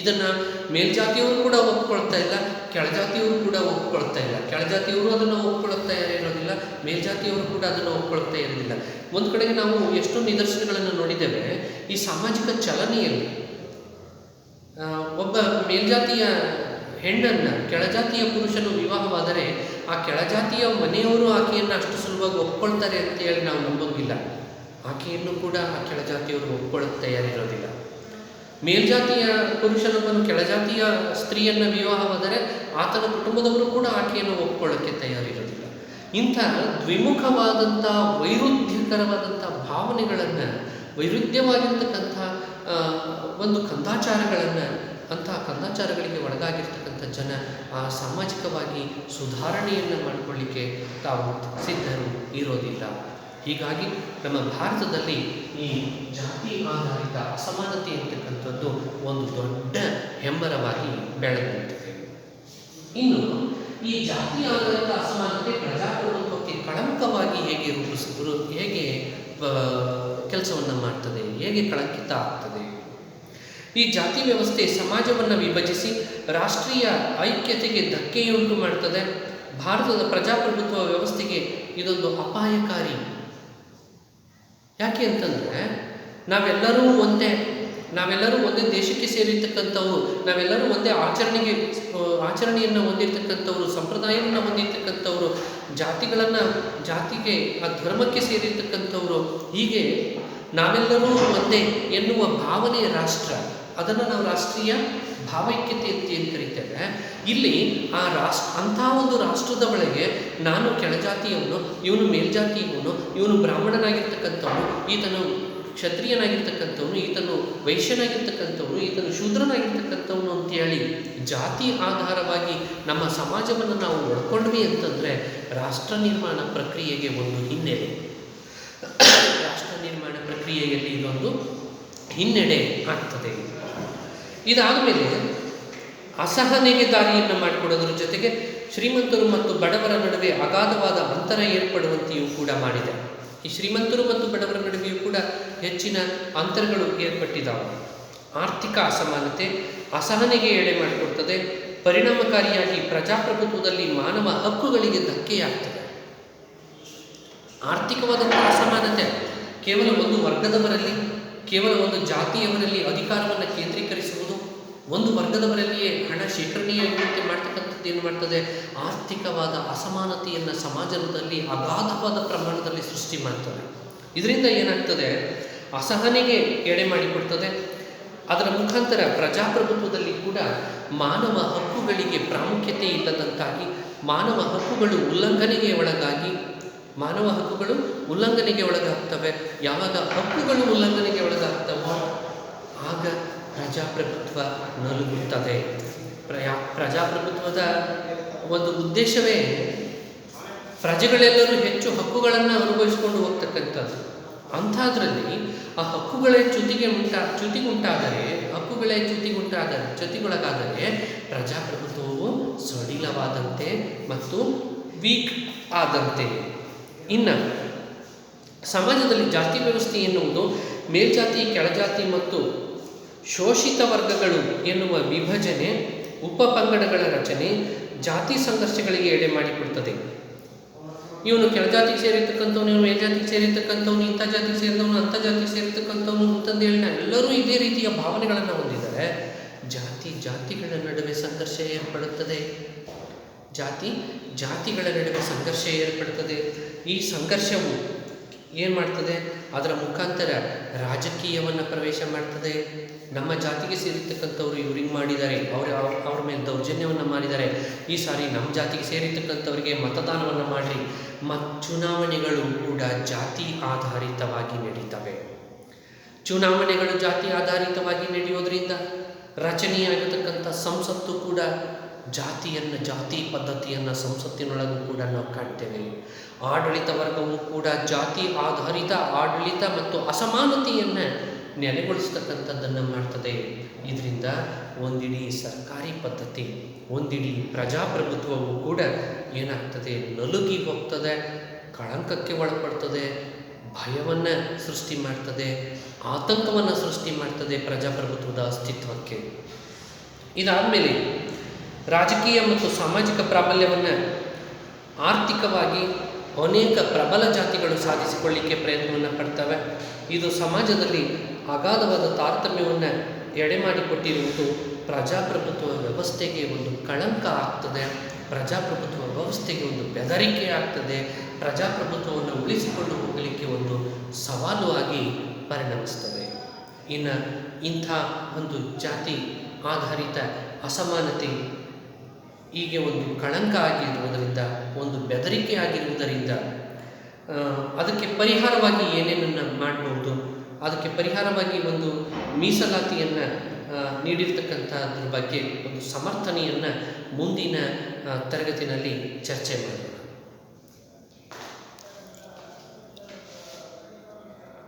Speaker 2: ಇದನ್ನು ಮೇಲ್ಜಾತಿಯವರು ಕೂಡ ಒಪ್ಪಿಕೊಳ್ತಾ ಇಲ್ಲ, ಕೆಳಜಾತಿಯವರು ಕೂಡ ಒಪ್ಪಿಕೊಳ್ತಾ ಇಲ್ಲ. ಕೆಳಜಾತಿಯವರು ಅದನ್ನು ಒಪ್ಕೊಳ್ತಾ ಇರೋದಿಲ್ಲ, ಮೇಲ್ಜಾತಿಯವರು ಕೂಡ ಅದನ್ನು ಒಪ್ಪಿಕೊಳ್ತಾ ಇರೋದಿಲ್ಲ. ಒಂದು ಕಡೆಗೆ ನಾವು ಎಷ್ಟೋ ನಿದರ್ಶನಗಳನ್ನು ನೋಡಿದ್ದೇವೆ, ಈ ಸಾಮಾಜಿಕ ಚಲನೆಯಲ್ಲಿ ಒಬ್ಬ ಮೇಲ್ಜಾತಿಯ ಹೆಣ್ಣನ್ನು, ಕೆಳಜಾತಿಯ ಪುರುಷನು ವಿವಾಹವಾದರೆ ಆ ಕೆಳಜಾತಿಯ ಮನೆಯವರು ಆಕೆಯನ್ನು ಅಷ್ಟು ಸುಲಭವಾಗಿ ಒಪ್ಕೊಳ್ತಾರೆ ಅಂತೇಳಿ ನಾವು ನಂಬೋಂಗಿಲ್ಲ. ಆಕೆಯನ್ನು ಕೂಡ ಆ ಕೆಳಜಾತಿಯವರು ಒಪ್ಕೊಳ್ಳೋಕೆ ತಯಾರಿರೋದಿಲ್ಲ ಮೇಲ್ಜಾತಿಯ ಪುರುಷನೊಬ್ಬನು ಕೆಳಜಾತಿಯ ಸ್ತ್ರೀಯನ್ನು ವಿವಾಹವಾದರೆ ಆತನ ಕುಟುಂಬದವರು ಕೂಡ ಆಕೆಯನ್ನು ಒಪ್ಕೊಳ್ಳೋಕ್ಕೆ ತಯಾರಿರೋದಿಲ್ಲ. ಇಂಥ ದ್ವಿಮುಖವಾದಂಥ, ವೈರುಧ್ಯಕರವಾದಂಥ ಭಾವನೆಗಳನ್ನು, ವೈರುಧ್ಯವಾಗಿರ್ತಕ್ಕಂಥ ಒಂದು ಕಂದಾಚಾರಗಳನ್ನು ಅಂತಹ ಕಂದಾಚಾರಗಳಿಗೆ ಒಳಗಾಗಿರ್ತಕ್ಕಂಥ ಜನ ಆ ಸಾಮಾಜಿಕವಾಗಿ ಸುಧಾರಣೆಯನ್ನು ಮಾಡಿಕೊಳ್ಳಿಕ್ಕೆ ತಾವು ಸಿದ್ಧರು ಇರೋದಿಲ್ಲ. ಹೀಗಾಗಿ ನಮ್ಮ ಭಾರತದಲ್ಲಿ ಈ ಜಾತಿ ಆಧಾರಿತ ಅಸಮಾನತೆ ಇರ್ತಕ್ಕಂಥದ್ದು ಒಂದು ದೊಡ್ಡ ಹೆಮ್ಮರವಾಗಿ ಬೆಳೆದು ನಿಂತಿದೆ ಇನ್ನು ಈ ಜಾತಿ ಆಧಾರಿತ ಅಸಮಾನತೆ ಪ್ರಜಾಪ್ರಭುತ್ವಕ್ಕೆ ಕಳಂಕವಾಗಿ ಹೇಗೆ ರೂಪಿಸ ಹೇಗೆ ಕೆಲಸವನ್ನು ಮಾಡ್ತದೆ, ಹೇಗೆ ಕಳಂಕಿತ ಆಗ್ತದೆ? ಈ ಜಾತಿ ವ್ಯವಸ್ಥೆ ಸಮಾಜವನ್ನು ವಿಭಜಿಸಿ ರಾಷ್ಟ್ರೀಯ ಐಕ್ಯತೆಗೆ ಧಕ್ಕೆಯುಂಟು ಮಾಡ್ತದೆ. ಭಾರತದ ಪ್ರಜಾಪ್ರಭುತ್ವ ವ್ಯವಸ್ಥೆಗೆ ಇದೊಂದು ಅಪಾಯಕಾರಿ ಯಾಕೆ ಅಂತಂದರೆ ನಾವೆಲ್ಲರೂ ಒಂದೇ ನಾವೆಲ್ಲರೂ ಒಂದೇ ದೇಶಕ್ಕೆ ಸೇರಿರ್ತಕ್ಕಂಥವ್ರು, ನಾವೆಲ್ಲರೂ ಒಂದೇ ಆಚರಣೆಗೆ ಆಚರಣೆಯನ್ನು ಹೊಂದಿರತಕ್ಕಂಥವ್ರು, ಸಂಪ್ರದಾಯವನ್ನು ಹೊಂದಿರತಕ್ಕಂಥವ್ರು, ಜಾತಿಗಳನ್ನು, ಜಾತಿಗೆ, ಆ ಧರ್ಮಕ್ಕೆ ಸೇರಿರ್ತಕ್ಕಂಥವ್ರು, ಹೀಗೆ ನಾವೆಲ್ಲರೂ ಒಂದೇ ಎನ್ನುವ ಭಾವನೆ ರಾಷ್ಟ್ರ. ಅದನ್ನು ನಾವು ರಾಷ್ಟ್ರೀಯ ಭಾವೈಕ್ಯತೆ ಅಂತ ಕರಿತೇವೆ. ಇಲ್ಲಿ ಆ ರಾಷ್ಟ್ರ, ಅಂತಹ ಒಂದು ರಾಷ್ಟ್ರದ ಒಳಗೆ ನಾನು ಕೆಳಜಾತಿಯವನು, ಇವನು ಮೇಲ್ಜಾತಿಯವನು, ಇವನು ಬ್ರಾಹ್ಮಣನಾಗಿರ್ತಕ್ಕಂಥವನು, ಈತನು ಕ್ಷತ್ರಿಯನಾಗಿರ್ತಕ್ಕಂಥವನು, ಈತನು ವೈಶ್ಯನಾಗಿರ್ತಕ್ಕಂಥವನು, ಈತನು ಶೂದ್ರನಾಗಿರ್ತಕ್ಕಂಥವನು ಅಂತೇಳಿ ಜಾತಿ ಆಧಾರವಾಗಿ ನಮ್ಮ ಸಮಾಜವನ್ನು ನಾವು ಒಳ್ಕೊಂಡ್ವಿ ಅಂತಂದರೆ ರಾಷ್ಟ್ರ ನಿರ್ಮಾಣ ಪ್ರಕ್ರಿಯೆಗೆ ಒಂದು ಹಿನ್ನೆಲೆ. ರಾಷ್ಟ್ರ ನಿರ್ಮಾಣ ಪ್ರಕ್ರಿಯೆಯಲ್ಲಿ ಇದೊಂದು ಹಿನ್ನಡೆ ಆಗ್ತದೆ. ಇದಾದ ಮೇಲೆ ಅಸಹನೆಗೆ ದಾರಿಯನ್ನು ಮಾಡಿಕೊಡೋದ್ರ ಜೊತೆಗೆ ಶ್ರೀಮಂತರು ಮತ್ತು ಬಡವರ ನಡುವೆ ಅಗಾಧವಾದ ಅಂತರ ಏರ್ಪಡುವಂತೆಯೂ ಕೂಡ ಮಾಡಿದೆ. ಈ ಶ್ರೀಮಂತರು ಮತ್ತು ಬಡವರ ನಡುವೆಯೂ ಕೂಡ ಹೆಚ್ಚಿನ ಅಂತರಗಳು ಏರ್ಪಟ್ಟಿದ್ದಾವೆ ಆರ್ಥಿಕ ಅಸಮಾನತೆ ಅಸಹನೆಗೆ ಎಡೆ ಮಾಡಿಕೊಡ್ತದೆ, ಪರಿಣಾಮಕಾರಿಯಾಗಿ ಪ್ರಜಾಪ್ರಭುತ್ವದಲ್ಲಿ ಮಾನವ ಹಕ್ಕುಗಳಿಗೆ ಧಕ್ಕೆಯಾಗ್ತದೆ. ಆರ್ಥಿಕವಾದಂತಹ ಅಸಮಾನತೆ ಕೇವಲ ಒಂದು ವರ್ಗದವರಲ್ಲಿ, ಕೇವಲ ಒಂದು ಜಾತಿಯವರಲ್ಲಿ ಅಧಿಕಾರವನ್ನು ಕೇಂದ್ರೀಕರಿಸುವುದು ಒಂದು ವರ್ಗದವರಲ್ಲಿಯೇ ಹಣ ಶೇಖರಣೆಯಾಗುವಂತೆ ಮಾಡ್ತಕ್ಕಂಥದ್ದು ಏನು ಮಾಡ್ತದೆ? ಆರ್ಥಿಕವಾದ ಅಸಮಾನತೆಯನ್ನು ಸಮಾಜದಲ್ಲಿ ಅಗಾಧವಾದ ಪ್ರಮಾಣದಲ್ಲಿ ಸೃಷ್ಟಿ ಮಾಡ್ತದೆ. ಇದರಿಂದ ಏನಾಗ್ತದೆ? ಅಸಹನೆಗೆ ಎಡೆ ಮಾಡಿಕೊಡ್ತದೆ ಅದರ ಮುಖಾಂತರ ಪ್ರಜಾಪ್ರಭುತ್ವದಲ್ಲಿ ಕೂಡ ಮಾನವ ಹಕ್ಕುಗಳಿಗೆ ಪ್ರಾಮುಖ್ಯತೆ ಇಲ್ಲದಂತಾಗಿ, ಮಾನವ ಹಕ್ಕುಗಳು ಉಲ್ಲಂಘನೆಗೆ ಒಳಗಾಗಿ, ಮಾನವ ಹಕ್ಕುಗಳು ಉಲ್ಲಂಘನೆಗೆ ಒಳಗಾಗ್ತವೆ. ಯಾವಾಗ ಹಕ್ಕುಗಳು ಉಲ್ಲಂಘನೆಗೆ ಒಳಗಾಗ್ತವೋ, ಆಗ ಪ್ರಜಾಪ್ರಭುತ್ವ ನಲುಗುತ್ತದೆ. ಪ್ರಯಾ, ಪ್ರಜಾಪ್ರಭುತ್ವದ ಒಂದು ಉದ್ದೇಶವೇ ಪ್ರಜೆಗಳೆಲ್ಲರೂ ಹೆಚ್ಚು ಹಕ್ಕುಗಳನ್ನು ಅನುಭವಿಸಿಕೊಂಡು ಹೋಗ್ತಕ್ಕಂಥದ್ದು. ಅಂಥದ್ರಲ್ಲಿ ಆ ಹಕ್ಕುಗಳೇ ಚ್ಯುತಿಗೆ ಉಂಟಾ, ಚ್ಯುತಿಗುಂಟಾದರೆ, ಹಕ್ಕುಗಳೇ ಚ್ಯುತಿಗುಂಟಾದರೆ ಚ್ಯುತಿಗೊಳಗಾದರೆ ಪ್ರಜಾಪ್ರಭುತ್ವವು ಸಡಿಲವಾದಂತೆ ಮತ್ತು ವೀಕ್ ಆದಂತೆ. ಇನ್ನು ಸಮಾಜದಲ್ಲಿ ಜಾತಿ ವ್ಯವಸ್ಥೆ ಎನ್ನುವುದು ಮೇಲ್ಜಾತಿ, ಕೆಳಜಾತಿ ಮತ್ತು ಶೋಷಿತ ವರ್ಗಗಳು ಎನ್ನುವ ವಿಭಜನೆ ಉಪಪಂಗಡಗಳ ರಚನೆ ಜಾತಿ ಸಂಘರ್ಷಗಳಿಗೆ ಎಡೆ ಮಾಡಿಕೊಡ್ತದೆ. ಇವನು ಕೆಳಜಾತಿಗೆ ಸೇರಿರ್ತಕ್ಕಂಥವ್ನು, ಇವನು ಮೇಲ್ಜಾತಿಗೆ ಸೇರಿರ್ತಕ್ಕಂಥವ್ನು, ಇಂಥ ಜಾತಿಗೆ ಸೇರಿದವನು, ಅಂಥ ಜಾತಿಗೆ ಸೇರಿರ್ತಕ್ಕಂಥವ್ನು ಅಂತಂದೇಳಿ ಎಲ್ಲರೂ ಇದೇ ರೀತಿಯ ಭಾವನೆಗಳನ್ನು ಹೊಂದಿದ್ದಾರೆ. ಜಾತಿ ಜಾತಿಗಳ ನಡುವೆ ಸಂಘರ್ಷ ಏರ್ಪಡುತ್ತದೆ. ಜಾತಿ ಜಾತಿಗಳ ನಡುವೆ ಸಂಘರ್ಷ ಏರ್ಪಡುತ್ತದೆ. ಈ ಸಂಘರ್ಷವು ಏನು ಮಾಡ್ತದೆ? ಅದರ ಮುಖಾಂತರ ರಾಜಕೀಯವನ್ನು ಪ್ರವೇಶ ಮಾಡ್ತದೆ. ನಮ್ಮ ಜಾತಿಗೆ ಸೇರಿರ್ತಕ್ಕಂಥವ್ರು ಇವ್ರಿಗೆ ಮಾಡಿದ್ದಾರೆ, ಅವ್ರ ಅವ್ರ ಮೇಲೆ ದೌರ್ಜನ್ಯವನ್ನು ಮಾಡಿದ್ದಾರೆ, ಈ ಸಾರಿ ನಮ್ಮ ಜಾತಿಗೆ ಸೇರಿರ್ತಕ್ಕಂಥವ್ರಿಗೆ ಮತದಾನವನ್ನು ಮಾಡಿ ಮತ್ ಚುನಾವಣೆಗಳು ಕೂಡ ಜಾತಿ ಆಧಾರಿತವಾಗಿ ನಡೀತವೆ. ಚುನಾವಣೆಗಳು ಜಾತಿ ಆಧಾರಿತವಾಗಿ ನಡೆಯೋದ್ರಿಂದ ರಚನೆಯಾಗತಕ್ಕಂಥ ಸಂಸತ್ತು ಕೂಡ ಜಾತಿಯನ್ನು, ಜಾತಿ ಪದ್ಧತಿಯನ್ನು ಸಂಸತ್ತಿನೊಳಗೂ ಕೂಡ ನಾವು ಕಾಣ್ತೇವೆ. ಆಡಳಿತ ವರ್ಗವು ಕೂಡ ಜಾತಿ ಆಧಾರಿತ, ಆಡಳಿತ ಮತ್ತು ಅಸಮಾನತೆಯನ್ನು ನೆಲೆಗೊಳಿಸ್ತಕ್ಕಂಥದ್ದನ್ನು ಮಾಡ್ತದೆ. ಇದರಿಂದ ಒಂದಿಡೀ ಸರ್ಕಾರಿ ಪದ್ಧತಿ, ಒಂದಿಡೀ ಪ್ರಜಾಪ್ರಭುತ್ವವು ಕೂಡ ಏನಾಗ್ತದೆ? ನಲುಗಿ ಹೋಗ್ತದೆ, ಕಳಂಕಕ್ಕೆ ಒಳಪಡ್ತದೆ, ಭಯವನ್ನು ಸೃಷ್ಟಿ ಮಾಡ್ತದೆ, ಆತಂಕವನ್ನು ಸೃಷ್ಟಿ ಮಾಡ್ತದೆ ಪ್ರಜಾಪ್ರಭುತ್ವದ ಅಸ್ತಿತ್ವಕ್ಕೆ. ಇದಾದಮೇಲೆ ರಾಜಕೀಯ ಮತ್ತು ಸಾಮಾಜಿಕ ಪ್ರಾಬಲ್ಯವನ್ನು ಆರ್ಥಿಕವಾಗಿ ಅನೇಕ ಪ್ರಬಲ ಜಾತಿಗಳು ಸಾಧಿಸಿಕೊಳ್ಳಿಕ್ಕೆ ಪ್ರಯತ್ನವನ್ನು ಪಡ್ತವೆ. ಇದು ಸಮಾಜದಲ್ಲಿ ಅಗಾಧವಾದ ತಾರತಮ್ಯವನ್ನು ಎಡೆ ಮಾಡಿಕೊಟ್ಟಿರುವುದು ಪ್ರಜಾಪ್ರಭುತ್ವ ವ್ಯವಸ್ಥೆಗೆ ಒಂದು ಕಳಂಕ ಆಗ್ತದೆ. ಪ್ರಜಾಪ್ರಭುತ್ವ ವ್ಯವಸ್ಥೆಗೆ ಒಂದು ಬೆದರಿಕೆ ಆಗ್ತದೆ. ಪ್ರಜಾಪ್ರಭುತ್ವವನ್ನು ಉಳಿಸಿಕೊಂಡು ಹೋಗಲಿಕ್ಕೆ ಒಂದು ಸವಾಲು ಆಗಿ ಪರಿಣಮಿಸ್ತದೆ. ಇನ್ನು ಇಂಥ ಒಂದು ಜಾತಿ ಆಧಾರಿತ ಅಸಮಾನತೆ ಹೀಗೆ ಒಂದು ಕಳಂಕ ಆಗಿರುವುದರಿಂದ, ಒಂದು ಬೆದರಿಕೆ ಆಗಿರುವುದರಿಂದ ಅದಕ್ಕೆ ಪರಿಹಾರವಾಗಿ ಏನೇನನ್ನು ಮಾಡಬಹುದು ಅದಕ್ಕೆ ಪರಿಹಾರವಾಗಿ ಒಂದು ಮೀಸಲಾತಿಯನ್ನು ನೀಡಿರ್ತಕ್ಕಂಥದ್ರ ಬಗ್ಗೆ ಒಂದು ಸಮರ್ಥನೆಯನ್ನು ಮುಂದಿನ ತರಗತಿನಲ್ಲಿ ಚರ್ಚೆ ಮಾಡೋಣ.